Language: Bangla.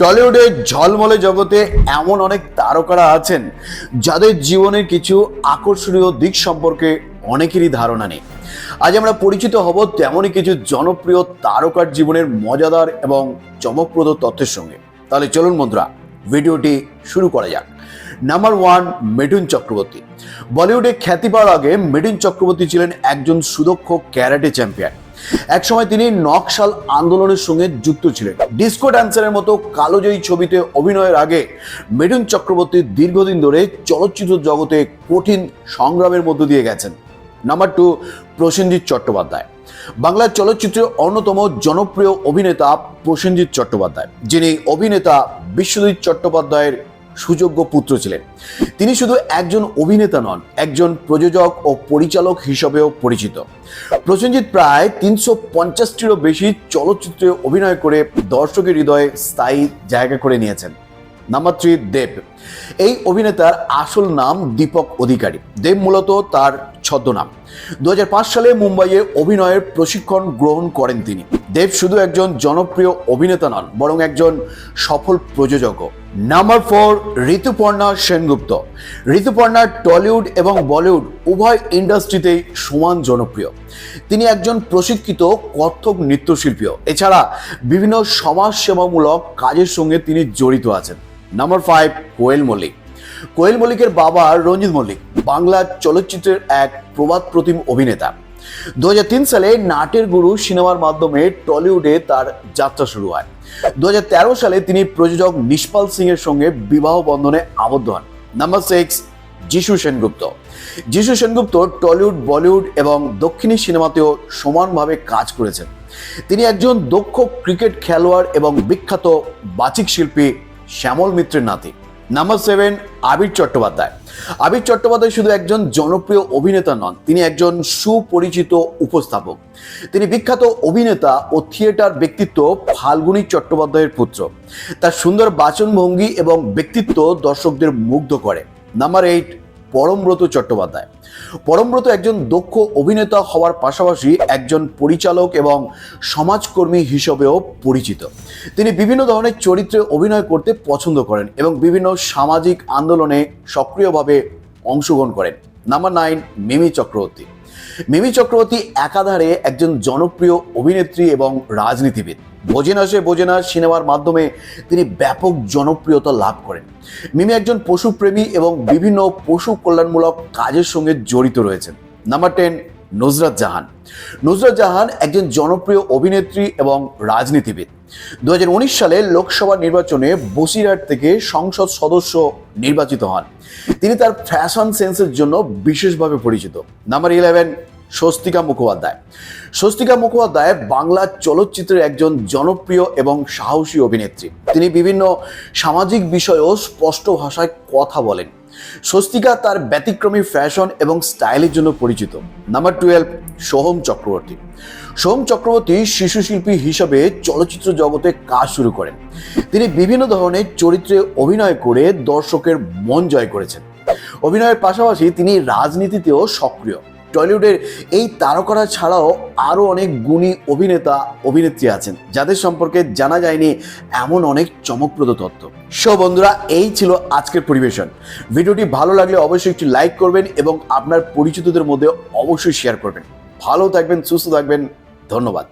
টলিউডের ঝলমলে জগতে এমন অনেক তারকারা আছেন যাদের জীবনের কিছু আকর্ষণীয় দিক সম্পর্কে অনেকেরই ধারণা নেই। আজ আমরা পরিচিত হব তেমনই কিছু জনপ্রিয় তারকার জীবনের মজাদার এবং চমকপ্রদ তথ্যের সঙ্গে। তাহলে চলুন বন্ধুরা, ভিডিওটি শুরু করা যাক। Number one Mithun Chakraborty. বলিউডে খ্যাতি পাওয়ার আগে মিঠুন চক্রবর্তী ছিলেন একজন সুদক্ষ ক্যারাটে চ্যাম্পিয়ন। একসময় তিনি নকশাল আন্দোলনের সঙ্গে যুক্ত ছিলেন। ডিস্কো ড্যান্সারের মতো কালোজয়ী ছবিতে অভিনয়ের আগে মিঠুন চক্রবর্তী দীর্ঘদিন ধরে চলচ্চিত্র জগতে কঠিন সংগ্রামের মধ্য দিয়ে গেছেন। Number two, Prosenjit Chattopadhyay. বাংলার চলচ্চিত্রের অন্যতম জনপ্রিয় অভিনেতা প্রসেনজিৎ চট্টোপাধ্যায়, যিনি অভিনেতা বিশ্বজিৎ চট্টোপাধ্যায়ের সুযোগ্য পুত্র ছিলেন। তিনি শুধু একজন অভিনেতা নন, একজন প্রযোজক ও পরিচালক হিসেবেও পরিচিত। প্রসেনজিৎ প্রায় তিনশো পঞ্চাশটিরও বেশি চলচ্চিত্রে অভিনয় করে দর্শকের হৃদয়ে স্থায়ী জায়গা করে নিয়েছেন। Number three, Dev. এই অভিনেতার আসল নাম দীপক অধিকারী। দেব মূলত তার ছদ্মনাম। দু হাজার পাঁচ সালে মুম্বাইয়ে অভিনয়ের প্রশিক্ষণ গ্রহণ করেন তিনি। দেব শুধু একজন জনপ্রিয় অভিনেতা নন, বরং একজন সফল প্রযোজকও। Number four Rituparna Sengupta. Rituparna Tollywood এবং বলিউড উভয় ইন্ডাস্ট্রিতেই সমান জনপ্রিয়। তিনি একজন প্রশিক্ষিত কত্থক নৃত্যশিল্পীও। এছাড়া বিভিন্ন সমাজসেবামূলক কাজের সঙ্গে তিনি জড়িত আছেন। Number five Koel Mallick. কোয়েল মল্লিকের বাবা রঞ্জিত মল্লিক, বাংলা চলচ্চিত্রের এক প্রবাদ প্রতিম অভিনেতা। দু হাজার তিন সালে নাটের গুরু সিনেমার মাধ্যমে টলিউডে তার যাত্রা শুরু হয়। দু হাজার তেরো সালে তিনি প্রযোজক নিষ্পাল সিং এর সঙ্গে বিবাহ বন্ধনে আবদ্ধ হন। নাম্বার সিক্স, যিশু সেনগুপ্ত। যিশু সেনগুপ্ত টলিউড, বলিউড এবং দক্ষিণী সিনেমাতেও সমানভাবে কাজ করেছেন। তিনি একজন দক্ষ ক্রিকেট খেলোয়াড় এবং বিখ্যাত বাচিক শিল্পী শ্যামল মিত্রের নাতি। নাম্বার সেভেন আবির চট্টোপাধ্যায় আবির চট্টোপাধ্যায় শুধু একজন জনপ্রিয় অভিনেতা নন, তিনি একজন সুপরিচিত উপস্থাপক। তিনি বিখ্যাত অভিনেতা ও থিয়েটার ব্যক্তিত্ব ফাল্গুনী চট্টোপাধ্যায়ের পুত্র। তার সুন্দর বাচনভঙ্গি এবং ব্যক্তিত্ব দর্শকদের মুগ্ধ করে। Number eight Parambrata Chattopadhyay. Parambrata একজন দক্ষ অভিনেতা হওয়ার পাশাপাশি একজন পরিচালক এবং সমাজকর্মী হিসেবেও পরিচিত। তিনি বিভিন্ন ধরনের চরিত্রে অভিনয় করতে পছন্দ করেন এবং বিভিন্ন সামাজিক আন্দোলনে সক্রিয়ভাবে অংশগ্রহণ করেন। Number nine, Mimi Chakraborty. মিমি চক্রবর্তী একাধারে একজন জনপ্রিয় অভিনেত্রী এবং রাজনীতিবিদ। বোঝে না সে বোঝে না সিনেমার মাধ্যমে তিনি ব্যাপক জনপ্রিয়তা লাভ করেন। মিমি একজন পশুপ্রেমী এবং বিভিন্ন পশু কল্যাণমূলক কাজের সঙ্গে জড়িত রয়েছেন। নাম্বার টেন নুজরাত জাহান। নুজরাত জাহান একজন জনপ্রিয় অভিনেত্রী এবং রাজনীতিবিদ। দু হাজার উনিশ সালে লোকসভা নির্বাচনে বসিরহাট থেকে সংসদ সদস্য নির্বাচিত হন। তিনি তার ফ্যাশন সেন্সের জন্য বিশেষভাবে পরিচিত। Number eleven Swastika Mukhopadhyay. Swastika Mukhopadhyay Bangla চলচ্চিত্রের একজন জনপ্রিয় এবং সাহসী অভিনেত্রী। তিনি বিভিন্ন সামাজিক বিষয়েও স্পষ্ট ভাষায় কথা বলেন। স্বস্তিকা তার ব্যতিক্রমী ফ্যাশন এবং স্টাইলের জন্য পরিচিত। Number twelve, Soham Chakraborty. Soham Chakraborty শিশু শিল্পী হিসেবে চলচ্চিত্র জগতে কাজ শুরু করেন। তিনি বিভিন্ন ধরনের চরিত্রে অভিনয় করে দর্শকের মন জয় করেছেন। অভিনয়ের পাশাপাশি তিনি রাজনীতিতেও সক্রিয়। টলিউডের এই তারকারা ছাড়াও আরও অনেক গুণী অভিনেতা, অভিনেত্রী আছেন, যাদের সম্পর্কে জানা যায়নি এমন অনেক চমকপ্রদ তথ্য সো বন্ধুরা, এই ছিল আজকের পরিবেশন। ভিডিওটি ভালো লাগলে অবশ্যই একটি লাইক করবেন এবং আপনার পরিচিতদের মধ্যে অবশ্যই শেয়ার করবেন। ভালো থাকবেন, সুস্থ থাকবেন, ধন্যবাদ।